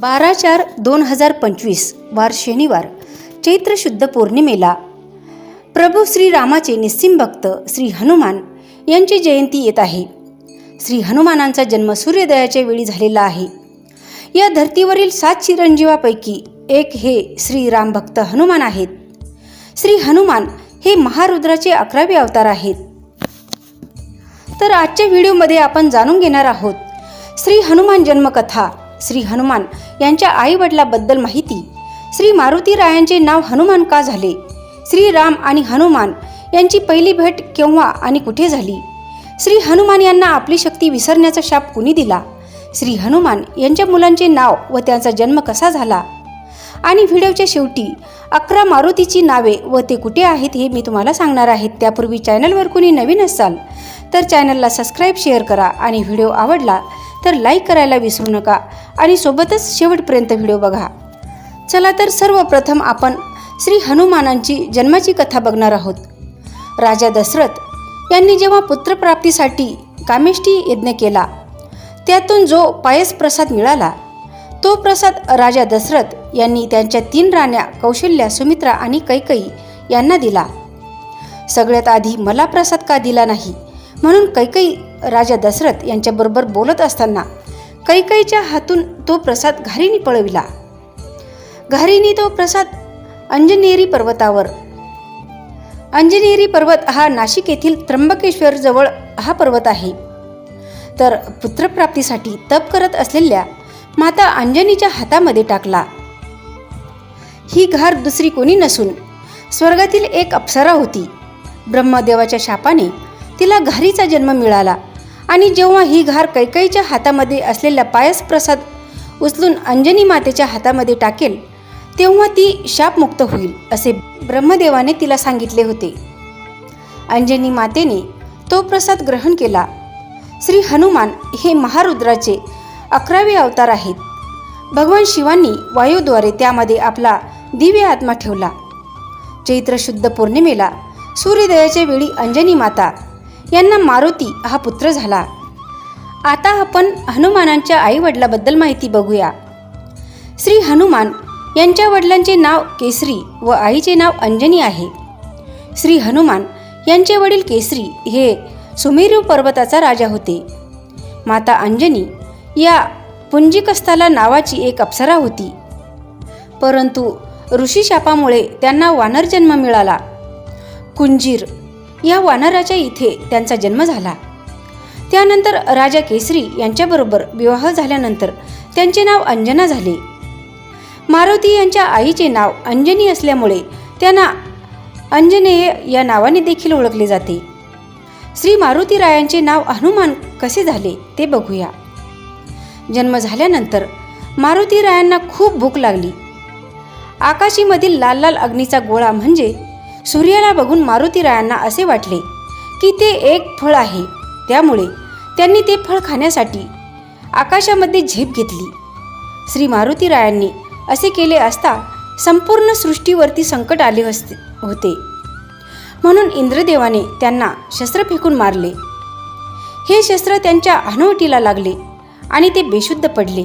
बारा चार दोन हजार पंचवीस वार शनिवार चैत्र शुद्ध पौर्णिमेला. प्रभू श्री रामाचे निस्सिम भक्त श्री हनुमान यांची जयंती येत आहे. श्री हनुमानांचा जन्म सूर्योदयाच्या वेळी झालेला आहे. या धर्तीवरील सात चिरंजीवापैकी एक हे श्री राम भक्त हनुमान आहेत. श्री हनुमान हे महारुद्राचे अकरावे अवतार आहेत. तर आजच्या व्हिडिओमध्ये आपण जाणून घेणार आहोत श्री हनुमान जन्मकथा श्री हनुमान यांच्या आईवडिलाबद्दल माहिती. श्री मारुती रायांचे नाव हनुमान का झाले? श्री राम आणि हनुमान यांची पहिली भेट केव्हा आणि कुठे झाली? श्री हनुमान यांना आपली शक्ती विसरण्याचा शाप कुणी दिला? श्री हनुमान यांच्या मुलांचे नाव व त्यांचा जन्म कसा झाला? आणि व्हिडिओच्या शेवटी अकरा मारुतीची नावे व ते कुठे आहेत हे मी तुम्हाला सांगणार आहेत त्यापूर्वी चॅनलवर कुणी नवीन असाल तर चॅनलला सबस्क्राईब शेअर करा आणि व्हिडिओ आवडला तर लाईक करायला विसरू नका आणि सोबतच शेवटपर्यंत व्हिडिओ बघा. चला तर सर्वप्रथम आपण श्री हनुमानांची जन्माची कथा बघणार आहोत. राजा दशरथ यांनी जेव्हा पुत्रप्राप्तीसाठी कामेष्टी यज्ञ केला त्यातून जो पायस प्रसाद मिळाला तो प्रसाद राजा दशरथ यांनी त्यांच्या तीन राण्या कौशल्या सुमित्रा आणि कैकई यांना दिला. सगळ्यात आधी मला प्रसाद का दिला नाही? म्हणून कैकई राजा दशरथ यांच्याबरोबर बोलत असताना कैकईच्या हातून तो प्रसाद घारीने पळविला. घारीने तो प्रसाद अंजनेरी पर्वतावर. अंजनेरी पर्वत हा नाशिक येथील त्र्यंबकेश्वर जवळ हा पर्वत आहे. तर पुत्रप्राप्तीसाठी तप करत असलेल्या माता अंजनीच्या हातामध्ये टाकला. ही घार दुसरी कोणी नसून स्वर्गातील एक अप्सरा होती. ब्रह्मदेवाच्या शापाने तिला घारीचा जन्म मिळाला. आणि जेव्हा ही घार कैकईच्या हातामध्ये असलेला पायस प्रसाद उचलून अंजनी मातेच्या हातामध्ये टाकेल तेव्हा ती शापमुक्त होईल असे ब्रह्मदेवाने तिला सांगितले होते. अंजनी मातेने तो प्रसाद ग्रहण केला. श्री हनुमान हे महारुद्राचे अकरावे अवतार आहेत. भगवान शिवांनी वायूद्वारे त्यामध्ये आपला दिव्य आत्मा ठेवला. चैत्र शुद्ध पौर्णिमेला सूर्योदयाच्या वेळी अंजनी माता यांना मारुती हा पुत्र झाला. आता आपण हनुमानांच्या आईवडिलाबद्दल माहिती बघूया. श्री हनुमान यांच्या वडिलांचे नाव केसरी व आईचे नाव अंजनी आहे. श्री हनुमान यांचे वडील केसरी हे सुमेरू पर्वताचा राजा होते. माता अंजनी या पुंजिकस्थाला नावाची एक अप्सरा होती. परंतु ऋषीशापामुळे त्यांना वानर जन्म मिळाला. कुंजीर या वानराच्या इथे त्यांचा जन्म झाला. त्यानंतर राजा केसरी यांच्याबरोबर विवाह झाल्यानंतर त्यांचे नाव अंजना झाले. मारुती यांच्या आईचे नाव अंजनी असल्यामुळे त्यांना अंजनेय या नावाने देखील ओळखले जाते. श्री मारुती रायांचे नाव हनुमान कसे झाले ते बघूया. जन्म झाल्यानंतर मारुती रायांना खूप भूक लागली. आकाशीमधील लाल लाल अग्नीचा गोळा म्हणजे सूर्याला बघून मारुती रायांना असे वाटले की ते एक फळ आहे. त्यामुळे त्यांनी ते फळ खाण्यासाठी आकाशामध्ये झेप घेतली. श्री मारुती रायांनी असे केले असता संपूर्ण सृष्टीवरती संकट आले असते होते. म्हणून इंद्रदेवाने त्यांना शस्त्र फेकून मारले. हे शस्त्र त्यांच्या हनुवटीला लागले आणि ते बेशुद्ध पडले.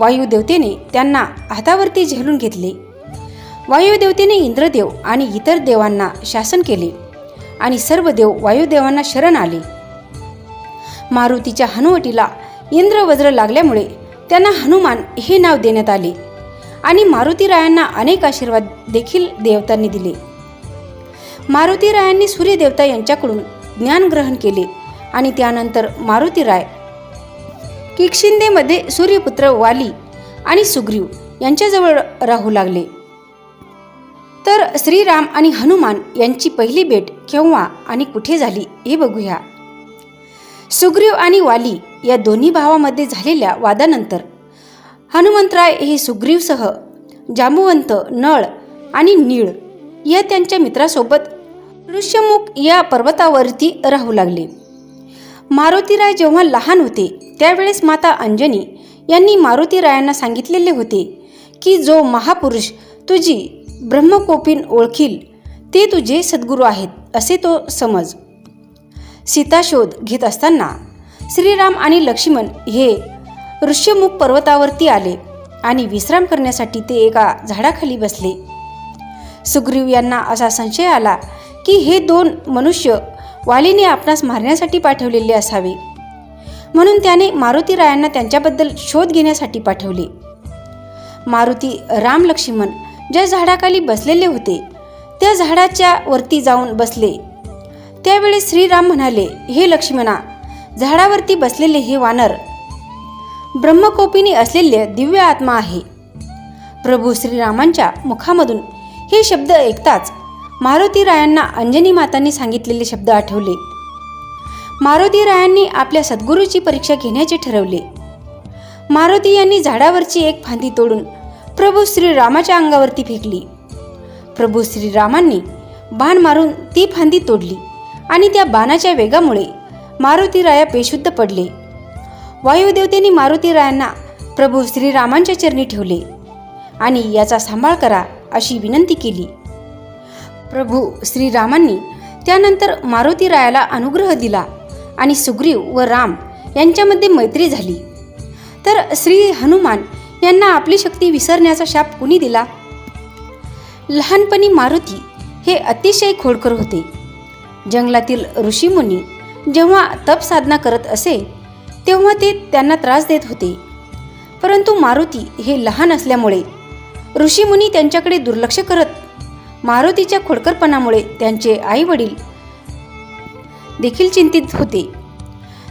वायुदेवतेने त्यांना हातावरती झेलून घेतले. वायुदेवतेने इंद्रदेव आणि इतर देवांना शासन केले. आणि सर्व देव वायुदेवांना शरण आले. मारुतीच्या हनुवटीला इंद्रवज्र लागल्यामुळे त्यांना हनुमान हे नाव देण्यात आले. आणि मारुतीरायांना अनेक आशीर्वाद देखील देवतांनी दिले. मारुतीरायांनी सूर्यदेवता यांच्याकडून ज्ञान ग्रहण केले आणि त्यानंतर मारुतीराय किक्षिंदेमध्ये सूर्यपुत्र वाली आणि सुग्रीव यांच्याजवळ राहू लागले. तर श्रीराम आणि हनुमान यांची पहिली भेट केव्हा आणि कुठे झाली हे बघूया. सुग्रीव आणि वाली या दोन्ही भावामध्ये झालेल्या वादानंतर हनुमंतराय हे सुग्रीवसह जांबुवंत नळ आणि नीळ या त्यांच्या मित्रासोबत ऋष्यमुख या पर्वतावरती राहू लागले. मारुतीराय जेव्हा लहान होते त्यावेळेस माता अंजनी यांनी मारुतीरायांना सांगितलेले होते की जो महापुरुष तुझी ब्रह्मकोपीन ओळखील. ते तुझे सद्गुरू आहेत असे तो समज. सीताशोध घेत असताना श्रीराम आणि लक्ष्मण हे ऋष्यमुख पर्वतावरती आले आणि विश्राम करण्यासाठी ते एका झाडाखाली बसले. सुग्रीव यांना असा संशय आला की हे दोन मनुष्य वालीने आपणास मारण्यासाठी पाठवलेले असावे. म्हणून त्याने मारुती रायांना त्यांच्याबद्दल शोध घेण्यासाठी पाठवले. मारुती राम लक्ष्मण ज्या झाडाखाली बसलेले होते त्या झाडाच्या वरती जाऊन बसले. त्यावेळी श्रीराम म्हणाले हे लक्ष्मणा झाडावरती बसलेले हे वानर ब्रह्मकोपिनी असलेले दिव्य आत्मा आहे. प्रभू श्रीरामांच्या मुखामधून हे शब्द ऐकताच मारुती रायांना अंजनी मातांनी सांगितलेले शब्द आठवले. मारुती रायांनी आपल्या सद्गुरूची परीक्षा घेण्याचे ठरवले. मारुती यांनी झाडावरची एक फांदी तोडून प्रभू श्रीरामाच्या अंगावरती फेकली. प्रभू श्रीरामांनी बाण मारून ती फांदी तोडली आणि त्या बाणाच्या वेगामुळे मारुती राया बेशुद्ध पडले. वायुदेवतेने मारुती रायांना प्रभू श्रीरामांच्या चरणी ठेवले आणि याचा सांभाळ करा अशी विनंती केली. प्रभू श्रीरामांनी त्यानंतर मारुती रायाला अनुग्रह दिला आणि सुग्रीव व राम यांच्यामध्ये मैत्री झाली. तर श्री हनुमान यांना आपली शक्ती विसरण्याचा शाप कुणी दिला? लहानपणी मारुती हे अतिशय खोडकर होते. जंगलातील ऋषीमुनी जेव्हा तप साधना करत असे तेव्हा ते त्यांना त्रास देत होते. परंतु मारुती हे लहान असल्यामुळे ऋषीमुनी त्यांच्याकडे दुर्लक्ष करत मारुतीच्या खोडकरपणामुळे त्यांचे आई वडील देखील चिंतित होते.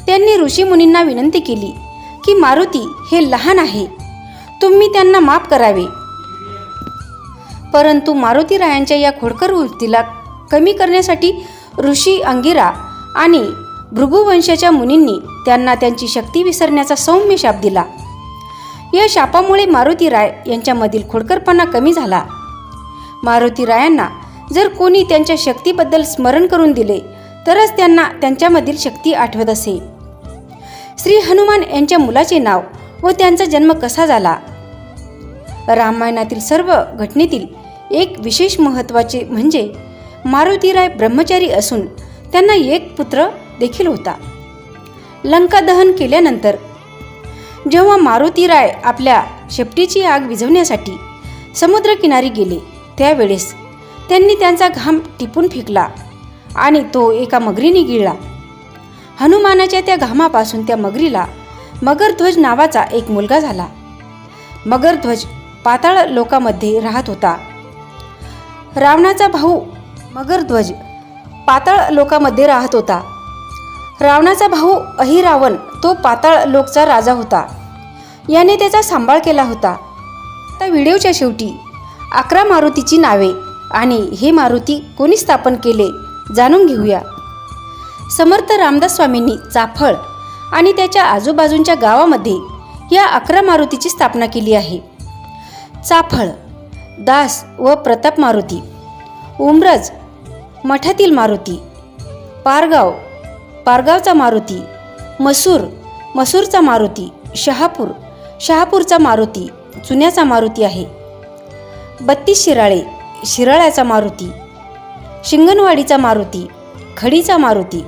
त्यांनी ऋषीमुनींना विनंती केली की मारुती हे लहान आहे तुम्ही त्यांना माफ करावे. परंतु मारुती रायांच्या या खोडकर वृत्तीला कमी करण्यासाठी ऋषी अंगिरा आणि भृगुवंशाच्या मुनींनी त्यांना त्यांची शक्ती विसरण्याचा सौम्य शाप दिला. या शापामुळे मारुती राय यांच्यामधील खोडकरपणा कमी झाला. मारुती रायांना जर कोणी त्यांच्या शक्तीबद्दल स्मरण करून दिले तरच त्यांना त्यांच्यामधील शक्ती आठवत असे. श्री हनुमान यांच्या मुलाचे नाव व त्यांचा जन्म कसा झाला? रामायणातील सर्व घटनेतील एक विशेष महत्त्वाचे म्हणजे मारुतीराय ब्रह्मचारी असून त्यांना एक पुत्र देखील होता. लंका दहन केल्यानंतर जेव्हा मारुतीराय आपल्या शेपटीची आग विझवण्यासाठी समुद्रकिनारी गेले त्यावेळेस त्यांनी त्यांचा घाम टिपून फेकला आणि तो एका मगरीने गिळला. हनुमानाच्या त्या घामापासून त्या मगरीला मगरध्वज नावाचा एक मुलगा झाला. मगरध्वज पाताळ लोकामध्ये राहत होता. रावणाचा भाऊ मगरध्वज पाताळ लोकामध्ये राहत होता. रावणाचा भाऊ अहिरावण तो पाताळ लोकचा राजा होता. याने त्याचा सांभाळ केला होता. त्या व्हिडिओच्या शेवटी अकरा मारुतीची नावे आणि हे मारुती कोणी स्थापन केले जाणून घेऊया. समर्थ रामदास स्वामींनी चाफळ आणि त्याच्या आजूबाजूंच्या गावामध्ये या अकरा मारुतीची स्थापना केली आहे. चाफळ दास व प्रताप मारुती उमरज मठातील मारुती पारगाव पारगावचा मारुती मसूर मसूरचा मारुती शहापूर शहापूरचा मारुती चुन्याचा मारुती आहे. बत्तीस शिराळे शिराळ्याचा मारुती शिंगणवाडीचा मारुती खडीचा मारुती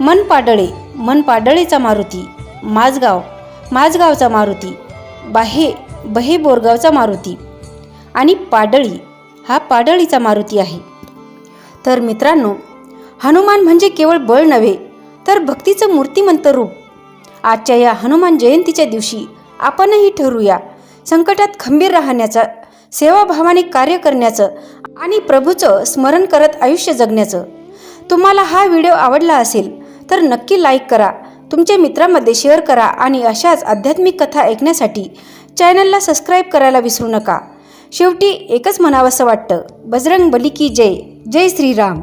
मनपाडळे मनपाडळेचा मारुती माझगाव माझगावचा मारुती बाहे बहे बोरगावचा मारुती आणि पाडळी हा पाडळीचा मारुती आहे. तर मित्रांनो हनुमान म्हणजे केवळ बळ नव्हे तर भक्तीचं मूर्तिमंत रूप. आजच्या या हनुमान जयंतीच्या दिवशी आपणही ठरूया संकटात खंबीर राहण्याचा सेवाभावाने कार्य करण्याचं आणि प्रभूचं स्मरण करत आयुष्य जगण्याचं. तुम्हाला हा व्हिडिओ आवडला असेल तर नक्की लाईक करा तुमच्या मित्रांमध्ये शेअर करा आणि अशाच आध्यात्मिक कथा ऐकण्यासाठी चॅनलला सबस्क्राईब करायला विसरू नका. शेवटी एकच म्हणावंसं वाटतं. बजरंग बली की जय. जय श्रीराम.